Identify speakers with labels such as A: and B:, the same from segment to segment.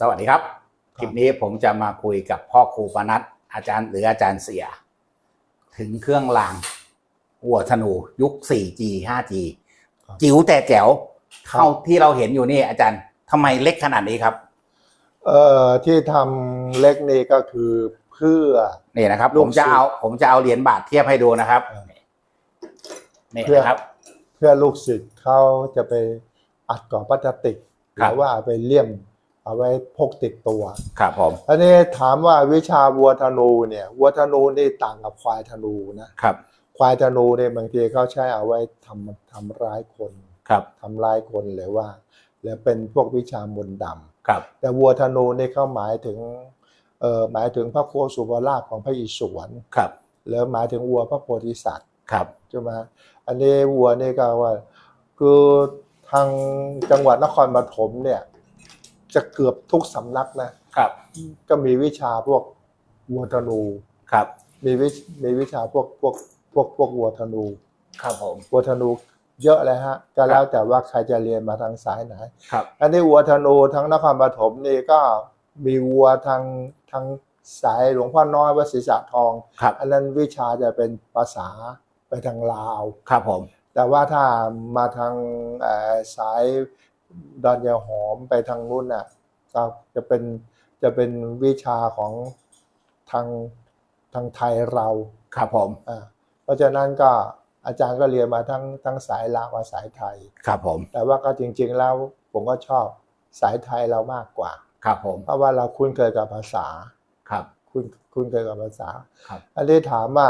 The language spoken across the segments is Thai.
A: สวัสดีครับ คลิปนี้ผมจะมาคุยกับพ่อครูปนัดอาจารย์หรืออาจารย์เสีย ถึงเครื่องรางวัวธนูยุค 4G 5G
B: ครับ
A: จิ๋วแต่แจ๋ว
B: ครับ
A: เท่าที่เราเห็นอยู่นี่อาจารย์ทำไมเล็กขนาดนี้ครับ
B: เอ่อที่ทำเล็กนี่ก็คือเพื่อ
A: นี่นะครับ
B: ลู
A: ผ
B: ก
A: มจะ
B: ศิษย์
A: เอาผมจะเอาเหรียญบาทเทียบให้ดูนะครับ
B: เออ
A: นี่
B: เพื่อ
A: นะครับ
B: เพื่อลูกศิษย์เขาจะไปอัดกรอบพลาสติกห
A: ครับ
B: รือว่าเอาไปเลี่ยม เอาไว้พกติดตัว
A: ครับผม
B: อันนี้ถามว่าวิชาวัวธนูเนี่ยวัวธนูนี่ต่างกับควายธนูนะครับ ควายธนูเนี่ยบางทีเขาใช้เอาไว้ทำทำร้ายคน
A: ครับ
B: ทำร้ายคนหรือว่าหรือเป็นพวกวิชามนต์ดำ
A: ครับ
B: แต่วัวธนูนี่เขาหมายถึงเอ่อหมายถึงพระโคสุภราชของพระอิศวร
A: ครับ
B: หรือหมายถึงวัวพระโพธิสัตว์
A: ครับ
B: ใช่ไหมอันนี้วัวนี่ก็ว่าคือทางจังหวัดนครปฐมเนี่ย จะเกือบทุกสำนักนะครับ ก็มีวิชาพวกวัวธนู
A: ครับ
B: มีวิมีวิชาพวกพวกพวกพวกวัวธนู
A: ครับผม
B: วัวธนูเยอะเลยฮะก็แล้วแต่ว่าใครจะเรียนมาทางสายไหน
A: ครับ
B: อันนี้วัวธนูทั้งนครปฐมนี่ก็มีวัวทางทางสายหลวงพ่อน้อยวัดศรีสะทอง
A: ครับ
B: อันนั้นวิชาจะเป็นภาษาไปทางลาว
A: ครับผม
B: แต่ว่าถ้ามาทางเอ่อสาย ดอนยาหอมไปทางนู้นน่ะก็จะเป็นจะเป็นวิชาของทางทางไทยเรา
A: ครับผม
B: อ่าเพราะฉะนั้นก็อาจารย์ก็เรียนมาทั้งทั้งสายลาวกับสายไทย
A: ครับผม
B: แต่ว่าก็จริง ๆ แล้วผมก็ชอบสายไทยเรามากกว่า
A: ครับผม
B: เพราะว่าเราคุ้นเคยกับภาษา
A: ครับ
B: คุ้นคุ้นเคยกับภาษา
A: ครับ
B: อันนี้ถามว่า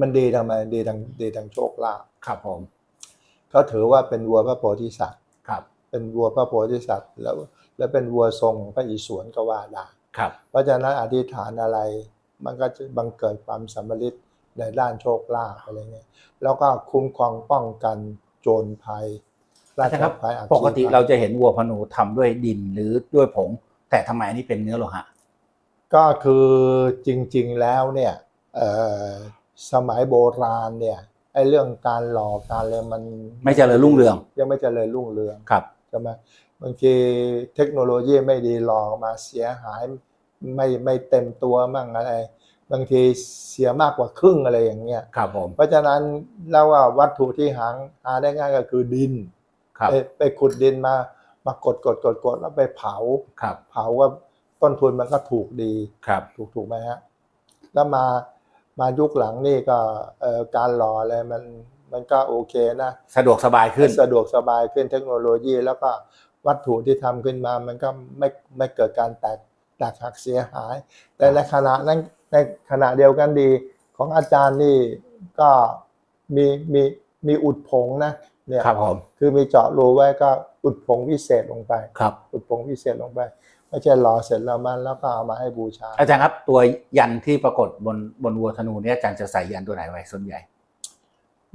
B: มันดีทำไมดีทางดีทางโชคลาภ
A: ครับผม
B: เขาถือว่าเป็นวัวพระโพธิสัตว์
A: ครับ
B: เป็นวัวพระโพธิสัตว์ แล้วแล้วเป็นวัวทรงของพระอิศวรก็ว่าได้
A: ครับ
B: เพราะฉะนั้นอธิษฐานอะไรมันก็จะบังเกิดความสำเร็จในด้านโชคลาภอะไรเงี้ยแล้วก็คุ้มครองป้องกันโจรภัยรา
A: อาจาร
B: ช
A: ย์ครับ
B: ภัยอัคคี
A: ปกติ
B: ภัย
A: เราจะเห็นวัวพนูทำด้วยดินหรือด้วยผง แต่ทำไมอันนี้เป็นเนื้อโลหะ
B: ก็คือจริงๆแล้วเนี่ยเอ่อสมัยโบราณเนี่ย ไอ้เรื่องการหล่อการอะไรมัน
A: ไม่เจริญรุ่งเรือง
B: ยังไม่เจริญรุ่งเรือง
A: ครับ
B: ใช่ไหมบางทีเทคโนโลยีไม่ดีหลอกมาเสียหายไม่ไม่เต็มตัวมั่งอะไร บางทีเสียมากกว่าครึ่งอะไรอย่างเงี้ย
A: ครับผม
B: เพราะฉะนั้นแล้วว่าวัตถุที่หาหาได้ง่ายก็คือดิน
A: ครับ
B: ไปไปขุดดินมามากดกดกดกดแล้วไปเผา
A: ครับ
B: เผาว่าต้นทุนมันก็ถูกดี
A: ครับ
B: ถูกถูกไหมฮะแล้วมา มายุคหลังนี่ก็เอ่อการหล่ออะไรมันมันก็โอเคนะ
A: สะดวกสบายขึ้น
B: สะดวกสบายขึ้นเทคโนโลยี แล้วก็วัตถุที่ทำขึ้นมา มันก็ไม่ไม่เกิดการแตกแตกหักเสียหาย แต่ในขณะนั้นในขณะเดียวกันดีของอาจารย์นี่ก็มีมีมีอุดผงนะเนี่ย
A: ครับผม
B: คือมีเจาะรูไว้ก็อุดผงพิเศษลงไป
A: ครับ
B: อุดผงพิเศษลงไป ไม่ใช่รอเสร็จแล้วมันแล้วก็เอามาให้บูชา
A: อาจารย์ครับตัวยันที่ปรากฏบนบนวัวธนูเนี่ยอาจารย์จะใส่ยันตัวไหนไว้ส่วนใหญ่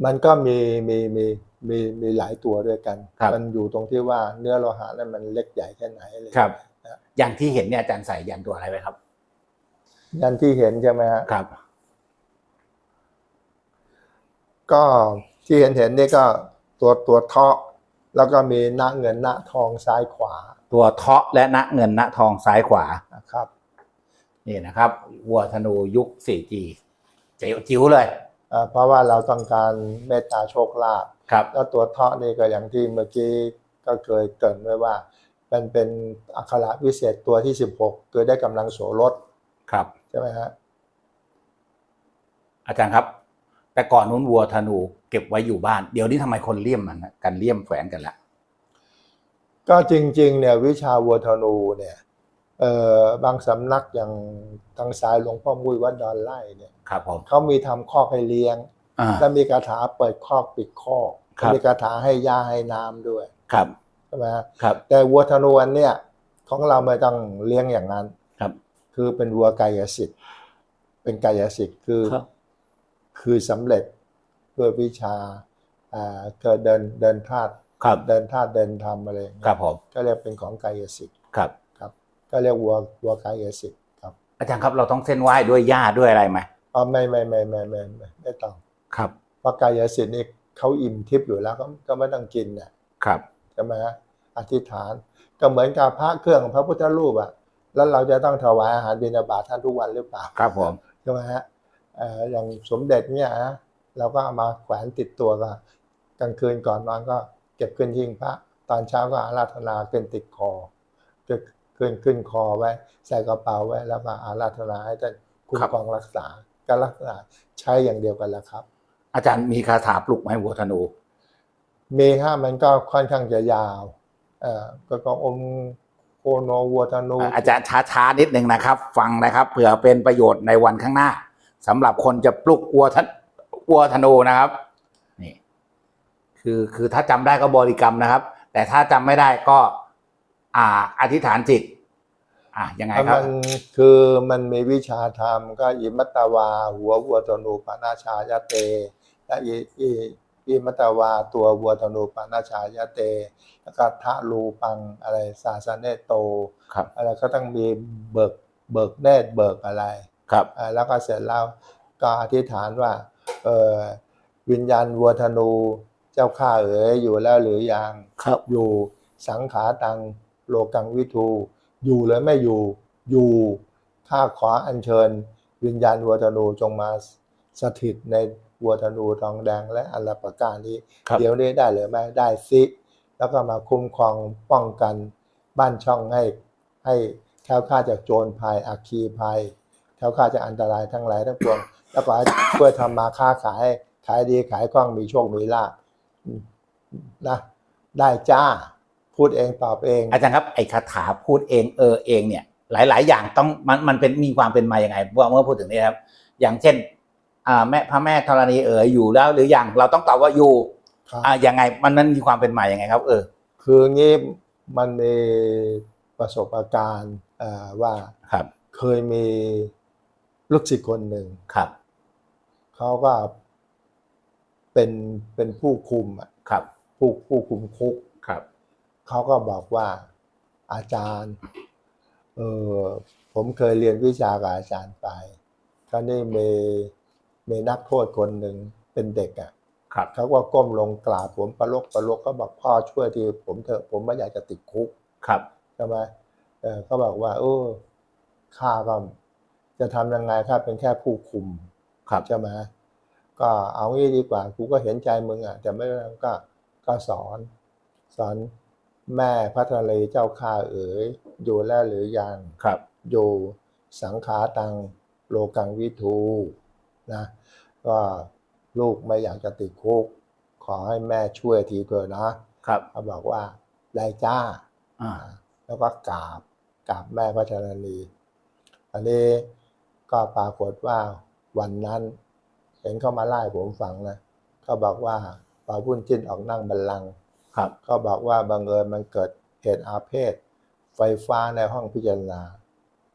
B: มันก็มีมีมีมีมีหลายตัวด้วยกัน
A: ครับ
B: มันอยู่ตรงที่ว่าเนื้อโลหะนั้นมันเล็กใหญ่แค่ไหนอะไร
A: ครับ
B: นะ
A: อย่างที่เห็นเนี่ยอาจารย์ใส่ยันตัวอะไรไว้ครับ
B: ยันที่เห็นใช่ไหมฮะ
A: ครับ
B: ก็ที่เห็นเห็นนี่ก็ตัวตัวเทาะแล้วก็มีหน้าเงินหน้าทองซ้ายขวา
A: ตัวเทาะและณเงินณทองซ้ายขวา
B: นะครับ
A: นี่นะครับวัวธนูยุค 4G จิ๋วจิ๋วเลย
B: อ่าเพราะว่าเราต้องการเมตตาโชคลาภ
A: ครับ
B: แล้วตัวเทาะนี่ก็อย่างที่เมื่อกี้ก็เคยเกรินไว้ว่า มันเป็นอักขระวิเศษตัวที่ 16 คือได้กำลังโสรถ
A: ครับ
B: ใช่ไหมฮะ
A: อาจารย์ครับ แต่ก่อนนู้นวัวธนูเก็บไว้อยู่บ้าน เดี๋ยวนี้ทำไมคนเลี่ยมมันนะกันเลี่ยมแขวนกันละ
B: ก็จริงๆเนี่ยวิชาวัวธนูเนี่ยเอ่อบางสำนักอย่างทางสายหลวงพ่อมุ้ยวัดดอนไล่เนี่ย
A: ครับผม
B: เขามีทำคอกให้เลี้ยง
A: อ่า
B: แล้วมีคาถาเปิดคอกปิดคอก
A: ครับ
B: มีคาถาให้ยาให้น้ำด้วย
A: ครับ
B: ใช่ไหมฮะ
A: ครับ
B: แต่วัวธนูอันเนี่ยของเราไม่ต้องเลี้ยงอย่างนั้น
A: ครับ
B: คือเป็นวัวกายสิทธิ์เป็นกายสิทธิ์คือ
A: ครับ
B: คือสำเร็จด้วยวิชาอ่าเกิดเดินเดินธาตุ
A: ครับ
B: เดินธาตุเดินธรรมอะไรอย่าง
A: ค
B: เงี้
A: รั
B: ย
A: บผม
B: ก็เรียกเป็นของกายสิทธิ์
A: ครับ
B: ครับ ก็เรียกวัววัวกายสิทธิ์ครับ
A: อาจารย์ครับเราต้องเส้นไหว้ด้วยหญ้าด้วยอะไรไหม
B: อ๋อไม่ไม่ไม่ไม่ไม่ไม่ไม่ต้อง
A: ครับ
B: เพราะกายสิทธิ์นี่เขาอิ่มทิพย์อยู่แล้วก็ก็ไม่ต้องกินเนี่ย
A: ครับ
B: ใช่ไหมฮะอธิษฐานก็เหมือนกับพระเครื่องพระพุทธรูปอะแล้วเราจะต้องถวายอาหารบิณฑบาตท่านทุกวันหรือเปล่า
A: ครับผม
B: ใช่ไหมฮะเอ่ออย่างสมเด็จเนี่ยนะเราก็เอามาแขวนติดตัวก็กลางคืนก่อนนอนก็ เก็บขึ้นหิ้งพระ ตอนเช้าก็อาราธนาขึ้นติดคอขึ้นขึ้นขึ้นคอไว้ ใส่กระเป๋าไว้แล้วก็อาราธนาให้ท่านคุ้มครองรักษาการรักษาใช้อย่างเดียวกันแหละครับ
A: อาจารย์มีคาถาปลุกไหมวัวธนู
B: มีฮะมันก็ค่อนข้างจะยาวเอ่อก็ก็อมโคโนวัวธนู
A: อาจารย์ช้าๆนิดหนึ่งนะครับ ฟังนะครับเผื่อเป็นประโยชน์ในวันข้างหน้าสำหรับคนจะปลุกวัวทนวัวธนูนะครับนี่ คือคือถ้าจำได้ก็บริกรรมนะครับ แต่ถ้าจำไม่ได้ก็ อ่า อธิษฐานจิต อ่ายังไงครับ
B: มันคือมันมีวิชาธรรมก็อิมัตตวา หัววัวธนูปานาชายะเตและอิอิอิมัตตวา ตัววัวธนูปานาชายะเต แล้วก็ทะลูปังอะไรสาสนเนโต
A: ครับ
B: อะไรก็ต้องมีเบิกเบิกเนตรเบิกอะไร
A: ครับ
B: อ่าแล้วก็เสร็จแล้วก็อธิษฐานว่า เออวิญญาณวัวธนูเจ้าข้าเอ๋ยอยู่แล้วหรือยัง
A: ครับ
B: อยู่สังขาตังโลกังวิทู อยู่หรือไม่อยู่ อยู่ข้าขออัญเชิญ วิญญาณวัวธนูจงมาสถิตในวัวธนูทองแดงและอัลประการนี้
A: ครับ
B: เดี๋ยวนี้ได้หรือไม่ได้สิแล้วก็มาคุ้มครองป้องกันบ้านช่องให้ให้แคล้วคลาดจากโจรภัยอัคคีภัยแคล้วคลาดจากอันตรายทั้งหลายทั้งปวงแล้วก็ให้ช่วยทำมาค้าขายขายดีขายคล่องมีโชคมีลาภ นะได้จ้า พูดเองตอบเอง
A: อาจารย์ครับไอ้คาถาพูดเองเออเองเนี่ย หลาย ๆ อย่างต้องมันมันเป็นมีความเป็นมาอย่างไงเมื่อเมื่อพูดถึงนี่ครับ อย่างเช่นอ่าแม่พระแม่ธรณีเอ๋ยอยู่แล้วหรือยังเราต้องตอบว่าอยู่
B: ครับ
A: อ่ายังไงมันนั้นมีความเป็นมาอย่างไงครับ เออ
B: คืองี้มันมีประสบการณ์เอ่อว่า
A: ครับ
B: เคยมีลูกศิษย์คนหนึ่ง
A: ครับ
B: เขาก็ เป็นเป็นผู้คุมอะ
A: ครับ
B: ผู้ผู้คุมคุก
A: ครับ
B: เขาก็บอกว่าอาจารย์เออผมเคยเรียนวิชากับอาจารย์ไปคราวนี้มีมีนักโทษคนหนึ่งเป็นเด็กอะ
A: ครับ
B: เขาก็ก้มลงกราบผมประลกประลกเขาบอกพ่อช่วยทีผมเถอะผมไม่อยากจะติดคุก
A: ครับ
B: ใช่ไหมเออเขาบอกว่าเออข้าก็จะทำยังไงข้าเป็นแค่ผู้คุม
A: ครับ
B: ใช่ไหม ก็เอางี้ดีกว่ากูก็เห็นใจมึงอะแต่ไม่เป็นไรก็ก็สอน สอนแม่พัทเลเจ้าข้าเอ๋ยอยู่แล้วหรือยัง
A: ครับ
B: อยู่สังขาตังโลกังวิทูนะก็ลูกไม่อยากจะติดคุก ขอให้แม่ช่วยทีเถอะนะครับเขาบอกว่าได้จ้า
A: อ่า
B: แล้วก็กราบกราบแม่พระชรณีอันนี้ก็ปรากฏว่าวันนั้น เห็นเขามาไล่ผมฟังนะเขาบอกว่าป่าวุ่นจิ้นออกนั่งบัลลังก์
A: ครับ
B: เขาบอกว่าบังเอิญมันเกิดเหตุอาเพศ ไฟฟ้าในห้องพิจารณา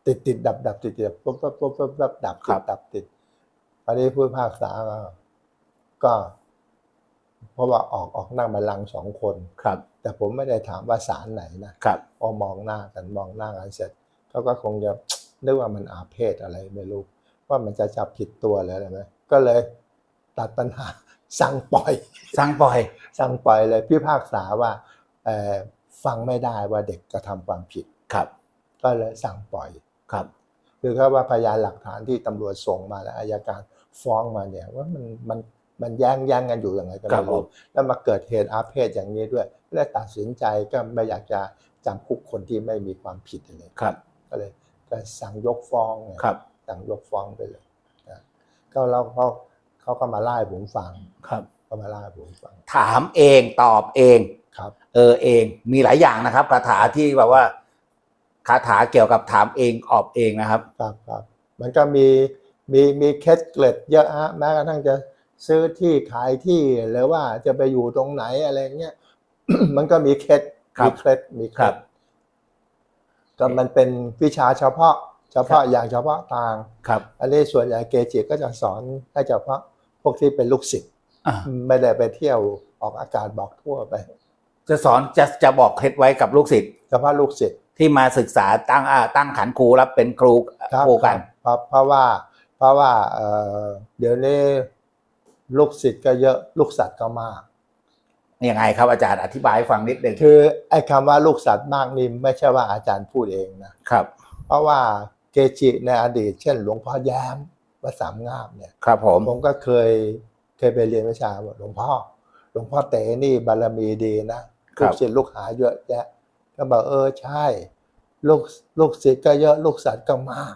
B: ติดติดดับดับติดติดปุ๊บปุ๊บปุ๊บปุ๊บปุ๊บดับ
A: ครั
B: ติด
A: บ
B: ดับติดอันนี้ผู้พิพากษาก็ก็ เพราะว่าออกออกนั่งบัลลังก์สองคน
A: ครับ
B: แต่ผมไม่ได้ถามว่าศาลไหนนะครับพอมองหน้ากันมองหน้ากันเสร็จเขาก็คงจะนึกว่ามันอาเพศอะไรไม่รู้ว่ามันจะจับผิดตัวหรืออะไรไหม ก็เลยตัดปัญหาสั่งปล่อย
A: สั่งปล่อย
B: สั่งปล่อยเลยพิพากษาว่าเอ่อฟังไม่ได้ว่าเด็กกระทำความผิด
A: ครับ
B: ก็เลยสั่งปล่อย
A: ครับ
B: คือเขาว่าพยานหลักฐานที่ตำรวจส่งมาและอายการฟ้องมาเนี่ยว่ามันมันมันแย่งแย่งกันอยู่ยังไงก็
A: ครั
B: ไม่
A: บผ
B: รู้
A: ม
B: แล้วมาเกิดเหตุอาเพศอย่างนี้ด้วยและตัดสินใจก็ไม่อยากจะจำคุกคนที่ไม่มีความผิดเลย
A: ครับ
B: ก็เลยก็สั่งยกฟ้องไง
A: ครับ
B: สั่งยกฟ้องไปเลยนะ ก็เราเขาเขาก็มาไล่ผมฟัง
A: ครับ
B: ก็มาไล่ผมฟัง
A: ถามเองตอบเอง
B: ครับ
A: เออเอง มีหลายอย่างนะครับคาถาที่แบบว่าคาถาเกี่ยวกับถามเองออบเองนะครับ
B: ครับครับมันก็มีมีมีเคล็ดเกล็ดเยอะฮะแม้กระทั่งจะซื้อที่ขายที่หรือว่าจะไปอยู่ตรงไหนอะไรเงี้ยมันก็มีเคล็ด
A: ครับ
B: มีเคล็ดมีเค
A: ครั
B: ล็
A: บ
B: ดก็มันเป็นวิชาเฉพาะ เฉพาะอย่างเฉพาะทาง
A: ครับ
B: อันนี้ส่วนใหญ่เกจิก็จะสอนให้เฉพาะพวกที่เป็นลูกศิษย์
A: อ่า
B: ไม่ได้ไปเที่ยวออกอากาศบอกทั่วไป
A: จะสอนจะจะบอกเคล็ดไว้กับลูกศิษย์
B: เฉพาะลูกศิษย์
A: ที่มาศึกษาตั้งอ่าตั้งขันครูรับเป็นครู
B: ครับ
A: ครูกัน
B: ครับเพราะเพราะว่าเพราะว่าเอ่อเดี๋ยวนี้ลูกศิษย์ก็เยอะลูกสัตว์ก็มาก
A: ยังไงครับอาจารย์อธิบายให้ฟังนิดหนึ่ง
B: คือไอ้คำว่าลูกสัตว์มากนี่ไม่ใช่ว่าอาจารย์พูดเองนะ
A: ครับ
B: เพราะว่า เกจิในอดีต เช่น หลวงพ่อแย้มวัดสามงามเนี่ย
A: ครับผม
B: ผมก็เคยเคยไปเรียนวิชาบอกหลวงพ่อ หลวงพ่อเต๋นี่บารมีดีนะลูกศิษย์ลูกหาเยอะแยะก็บอกเออใช่ ลูกลูกศิษย์ก็เยอะลูกสัตว์ก็มาก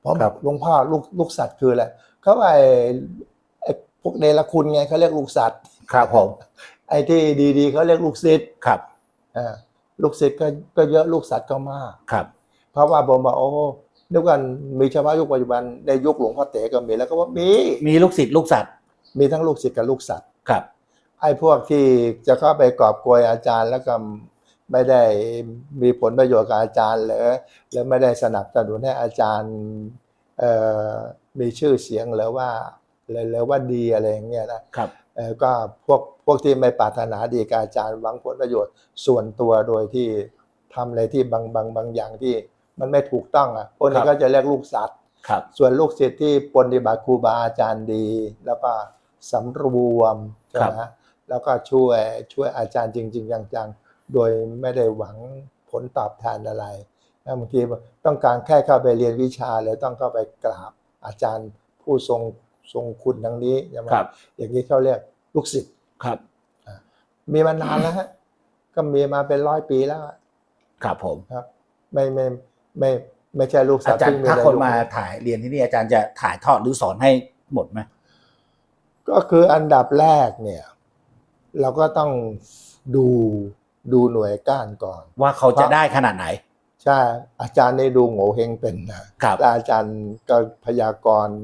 B: เพราะ
A: ครับ
B: หลวงพ่อลูกลูกสัตว์คืออะไรเขาไอ้ไอ้พวกเนรคุณไงเขาเรียกลูกสัตว์
A: ครับผม
B: ไอ้ที่ดีๆเขาเรียกลูกศิษย์
A: ครับ
B: อ่าลูกศิษย์ก็ก็เยอะลูกสัตว์ก็มาก
A: ครับ
B: เพราะว่าผมบอกโอ้ นึกกันมีเฉพาะยุคปัจจุบันในยุคหลวงพ่อเต๋ก็มีแล้วก็ว่ามี
A: มีลูกศิษย์ลูกสัตว์
B: มีทั้งลูกศิษย์กับลูกสัตว์
A: ครับ
B: ไอ้พวกที่จะเข้าไปกอบโกยอาจารย์แล้วก็ไม่ได้มีผลประโยชน์กับอาจารย์หรือหรือไม่ได้สนับสนุนให้อาจารย์เอ่อมีชื่อเสียงหรือว่าหรือหรือว่าดีอะไรอย่างเงี้ยนะครับเอ่อก็พวกพวกที่ไม่ปรารถนาดีกับอาจารย์หวังผลประโยชน์ส่วนตัวโดยที่ทำอะไรที่บางบางบางอย่างที่ มันไม่ถูกต้องอะพวกนี้ก็จะเรียกลูกสัตว์
A: ครับ
B: ส่วนลูกศิษย์ที่ปฏิบัติครูบาอาจารย์ดี แล้วก็สำรวมใช่ไหมแล้วก็ช่วยช่วยอาจารย์จริง ๆ จังๆ โดยไม่ได้หวังผลตอบแทนอะไรแล้วบางทีต้องการแค่เข้าไปเรียนวิชาหรือต้องเข้าไปกราบอาจารย์ผู้ทรงทรงคุณทั้งนี้ใช่ไหม
A: ครับ
B: อย่างนี้เขาเรียกลูกศิษย์
A: ครับ
B: มีมานานแล้วฮะก็มีมาเป็นร้อยปีแล้วอะ
A: ครับผม
B: ครับ ไม่ไม่ ไม่ไม่ใช่ลูก
A: อา
B: สัตว์
A: จารย์
B: ที่มี
A: ถ้า
B: ใน
A: คน
B: ยุ
A: มาถ่ายเรียนที่นี่อาจารย์จะถ่ายทอดหรือสอนให้หมดไหม
B: ก็คืออันดับแรกเนี่ย เราก็ต้องดูดูหน่วยก้านก่อน
A: ว่าเขาจะได้ขนาดไหน
B: ใช่ อาจารย์ในดูโง่เฮงเป็นนะครับและอาจารย์ก็พยากรณ์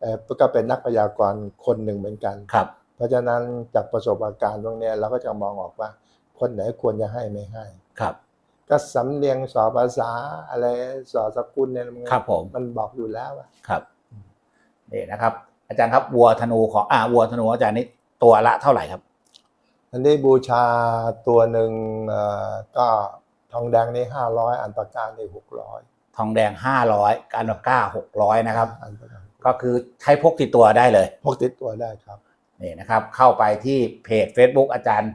B: เอ่อก็เป็นนักพยากรณ์คนหนึ่งเหมือนกัน
A: ครับ
B: เพราะฉะนั้นจากประสบการณ์ตรงเนี้ยเราก็จะมองออกว่า คนไหนควรจะให้ไม่ให้
A: ครับ
B: ก็สำเนียงสอภาษาอะไรสอสกุลเนี่ยมัน
A: ครับผม
B: มันบอกอยู่แล้วอะ
A: ครับนี่นะครับ อาจารย์ครับวัวธนูของอ่าวัวธนูอาจารย์นี่ตัวละเท่าไหร่ครับ
B: อันนี้บูชาตัวหนึ่งเอ่อก็ทองแดงนี่ห้าร้อยอันประการนี่หกร้อย
A: ทองแดงห้าร้อยการดอกก้าหกร้อยนะครับ
B: อันประการ
A: ก็คือใช้พกติดตัวได้เลย
B: พกติดตัวได้ครับ
A: นี่นะครับ เข้าไปที่เพจ Facebook อาจารย์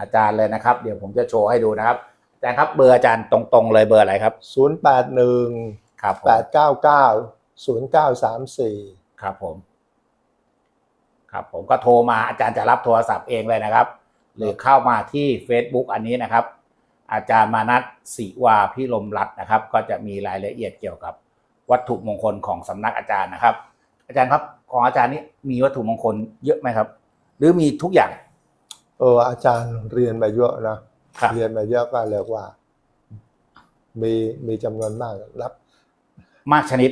A: อาจารย์เลยนะครับ เดี๋ยวผมจะโชว์ให้ดูนะครับ อาจารย์ครับเบอร์อาจารย์ตรงๆเลยเบอร์อะไรครับ
B: ศูนย์แปดหนึ่ง
A: ครับผม
B: แปดเก้าเก้าศูนย์เก้าสามสี่
A: ครับผม ครับผมก็โทรมาอาจารย์จะรับโทรศัพท์เองเลยนะครับ หรือเข้ามาที่ Facebook อันนี้นะครับ อาจารย์มานัทศิวาพิรมรัตน์นะครับ ก็จะมีรายละเอียดเกี่ยวกับวัตถุมงคลของสำนักอาจารย์นะครับ อาจารย์ครับของอาจารย์นี้มีวัตถุมงคลเยอะไหมครับ หรือมีทุกอย่าง
B: เอออาจารย์เรียนมาเยอะนะครับ เรียนมาเยอะก็เรียกว่า มีมีจำนวนมากรับ
A: มากชนิด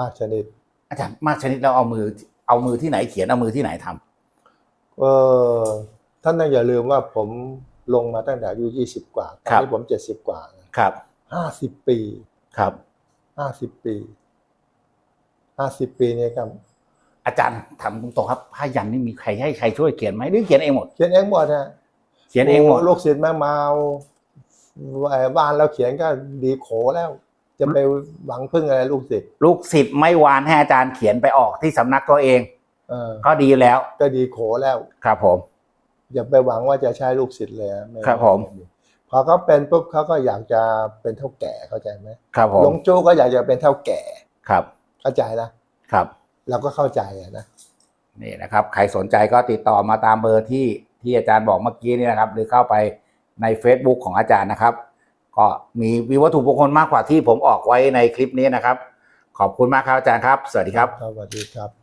B: มากชนิด
A: อาจารย์มากชนิดแล้วเอามือ เอามือที่ไหนเขียนเอามือที่ไหนทำ
B: เออท่านต้องอย่าลืมว่าผมลงมาตั้งแต่อายุยี่สิบกว่าตอนนี้ผมเจ็ดสิบกว่า
A: ครับ
B: ห้าสิบปี
A: ครับ
B: ห้าสิบปีห้าสิบปีเนี่ยครับ
A: อาจารย์ถามตรงๆครับผ้ายันนี่มีใครให้ใครช่วยเขียนไหมหรือเขียนเองหมด
B: เขียนเองหมดฮะ
A: เขียนเองหมด
B: โลูกศิษย์แม่เมาไอ้บ้านเราเขียนก็ดีโขแล้ว จะไปหวังพึ่งอะไรลูกศิษย์
A: ลูกศิษย์ไม่วานให้อาจารย์เขียนไปออกที่สำนักตัวเอง
B: เออ
A: ก็ดีแล้ว
B: ก็ดีโขแล้ว
A: ครับผม
B: อย่าไปหวังว่าจะใช้ลูกศิษย์เลยนะไค
A: รับผม
B: พอเขาเป็นปุ๊บเขาก็อยากจะเป็นเท่าแก่เข้าใจไหม
A: ครับผ
B: หล
A: ม
B: วงจู้ก็อยากจะเป็นเท่าแก่
A: ครับ
B: เข้าใจนะครับ เราก็เข้าใจอะนะ
A: นี่นะครับ ใครสนใจก็ติดต่อมาตามเบอร์ที่ ที่อาจารย์บอกเมื่อกี้นี่นะครับ หรือเข้าไปใน Facebook ของอาจารย์นะครับ ก็มีวิวัตถุมงคลมากกว่าที่ผมออกไว้ในคลิปนี้นะครับ ขอบคุณมากครับอาจารย์ครับ สวัสดีครับ
B: สวัสดีครับ